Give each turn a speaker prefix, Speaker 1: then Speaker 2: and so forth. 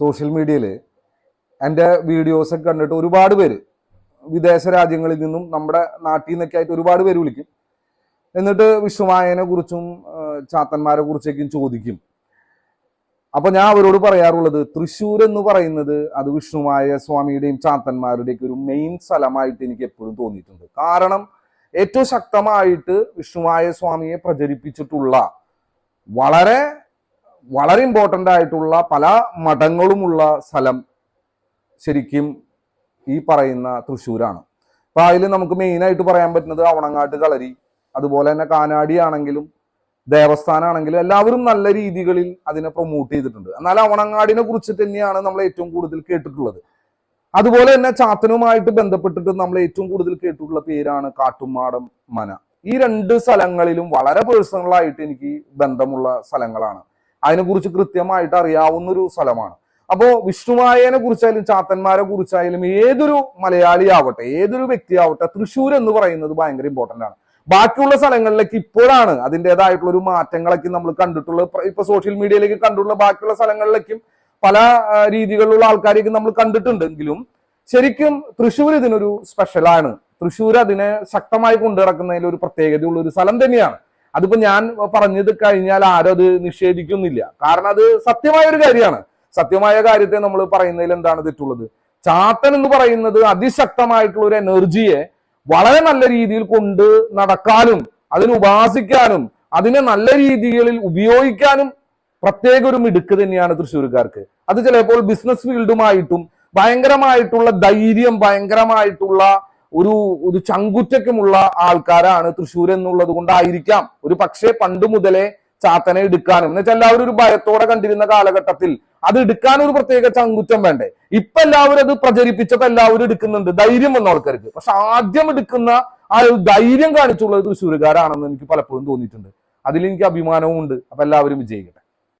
Speaker 1: Social മീഡിയയിൽ എന്റെ വീഡിയോസൊക്കെ കണ്ടിട്ട് ഒരുപാട് പേര് വിദേശ രാജ്യങ്ങളിൽ നിന്നും നമ്മുടെ നാട്ടിൽ നിന്നൊക്കെ ആയിട്ട് ഒരുപാട് പേര് വിളിക്കും. എന്നിട്ട് വിശ്വമായനെ കുറിച്ചും ചാത്തന്മാരെ കുറിച്ചൊക്കെയും ചോദിക്കും. അപ്പൊ ഞാൻ അവരോട് പറയാറുള്ളത് തൃശ്ശൂർ എന്ന് പറയുന്നത് അത് വിഷ്ണുമായ സ്വാമിയുടെയും ചാത്തന്മാരുടെയൊക്കെ ഒരു മെയിൻ സ്ഥലമായിട്ട് എനിക്ക് എപ്പോഴും തോന്നിയിട്ടുണ്ട്. കാരണം ഏറ്റവും ശക്തമായിട്ട് വിഷ്ണുമായ സ്വാമിയെ പ്രചരിപ്പിച്ചിട്ടുള്ള വളരെ വളരെ ഇമ്പോർട്ടന്റ് ആയിട്ടുള്ള പല മഠങ്ങളുമുള്ള സ്ഥലം ശരിക്കും ഈ പറയുന്ന തൃശ്ശൂരാണ്. അപ്പൊ അതിൽ നമുക്ക് മെയിനായിട്ട് പറയാൻ പറ്റുന്നത് അവണങ്ങാട്ട് കളരി അതുപോലെ തന്നെ കാനാടി ആണെങ്കിലും ദേവസ്ഥാനാണെങ്കിലും എല്ലാവരും നല്ല രീതികളിൽ അതിനെ പ്രൊമോട്ട് ചെയ്തിട്ടുണ്ട്. എന്നാൽ അവണങ്ങാടിനെ കുറിച്ച് തന്നെയാണ് നമ്മൾ ഏറ്റവും കൂടുതൽ കേട്ടിട്ടുള്ളത്. അതുപോലെ തന്നെ ചാത്തനുമായിട്ട് ബന്ധപ്പെട്ടിട്ട് നമ്മൾ ഏറ്റവും കൂടുതൽ കേട്ടിട്ടുള്ള പേരാണ് കാട്ടുമാടം മന. ഈ രണ്ട് സ്ഥലങ്ങളിലും വളരെ പേഴ്സണലായിട്ട് എനിക്ക് ബന്ധമുള്ള സ്ഥലങ്ങളാണ്. അതിനെക്കുറിച്ച് കൃത്യമായിട്ട് അറിയാവുന്ന ഒരു സ്ഥലമാണ്. അപ്പോ വിഷ്ണുമായനെ കുറിച്ചായാലും ചാത്തന്മാരെ കുറിച്ചായാലും ഏതൊരു മലയാളി ആവട്ടെ ഏതൊരു വ്യക്തി ആവട്ടെ തൃശ്ശൂർ എന്ന് പറയുന്നത് ഭയങ്കര ഇമ്പോർട്ടന്റ് ആണ്. ബാക്കിയുള്ള സ്ഥലങ്ങളിലേക്ക് ഇപ്പോഴാണ് അതിന്റെതായിട്ടുള്ള ഒരു മാറ്റങ്ങളൊക്കെ നമ്മൾ കണ്ടിട്ടുള്ളത്. ഇപ്പൊ സോഷ്യൽ മീഡിയയിലേക്ക് കണ്ടിട്ടുള്ള ബാക്കിയുള്ള സ്ഥലങ്ങളിലേക്കും പല രീതികളിലുള്ള ആൾക്കാരെയൊക്കെ നമ്മൾ കണ്ടിട്ടുണ്ടെങ്കിലും ശരിക്കും തൃശ്ശൂർ ഇതിനൊരു സ്പെഷ്യലാണ് തൃശ്ശൂർ അതിനെ ശക്തമായി കൊണ്ടുനടക്കുന്നതിൽ ഒരു പ്രത്യേകതയുള്ള ഒരു സ്ഥലം തന്നെയാണ്. അതിപ്പോ ഞാൻ പറഞ്ഞത് കഴിഞ്ഞാൽ ആരും അത് നിഷേധിക്കുന്നില്ല. കാരണം അത് സത്യമായ ഒരു കാര്യമാണ്. സത്യമായ കാര്യത്തെ നമ്മൾ പറയുന്നതിൽ എന്താണ് തെറ്റുള്ളത്? ചാത്തൻ എന്ന് പറയുന്നത് അതിശക്തമായിട്ടുള്ള ഒരു എനർജിയെ വളരെ നല്ല രീതിയിൽ കൊണ്ട് നടക്കാനും അതിനെ ഉപാസിക്കാനും അതിനെ നല്ല രീതികളിൽ ഉപയോഗിക്കാനും പ്രത്യേക ഒരു മിടുക്ക് തന്നെയാണ് തൃശ്ശൂർക്കാർക്ക്. അത് ചിലപ്പോൾ ബിസിനസ് ഫീൽഡുമായിട്ടും ഭയങ്കരമായിട്ടുള്ള ധൈര്യം ഭയങ്കരമായിട്ടുള്ള ഒരു ഒരു ചങ്കുറ്റക്കുമുള്ള ആൾക്കാരാണ് തൃശ്ശൂർ എന്നുള്ളത് കൊണ്ടായിരിക്കാം. ഒരു പക്ഷേ പണ്ട് മുതലേ ചാത്തനെ എടുക്കാനും. എന്നുവെച്ചാൽ എല്ലാവരും ഒരു ഭയത്തോടെ കണ്ടിരുന്ന കാലഘട്ടത്തിൽ അത് എടുക്കാൻ ഒരു പ്രത്യേക ചങ്കുറ്റം വേണ്ടേ? ഇപ്പൊ എല്ലാവരും അത് പ്രചരിപ്പിച്ചപ്പോ എല്ലാവരും എടുക്കുന്നുണ്ട്. ധൈര്യം വന്ന ആൾക്കാർക്ക്. പക്ഷെ ആദ്യം എടുക്കുന്ന ആ ഒരു ധൈര്യം കാണിച്ചുള്ളത് തൃശ്ശൂരുകാരാണെന്ന് എനിക്ക് പലപ്പോഴും തോന്നിയിട്ടുണ്ട്. അതിൽ എനിക്ക് അഭിമാനവും ഉണ്ട്. അപ്പൊ എല്ലാവരും വിജയിക്കട്ടെ.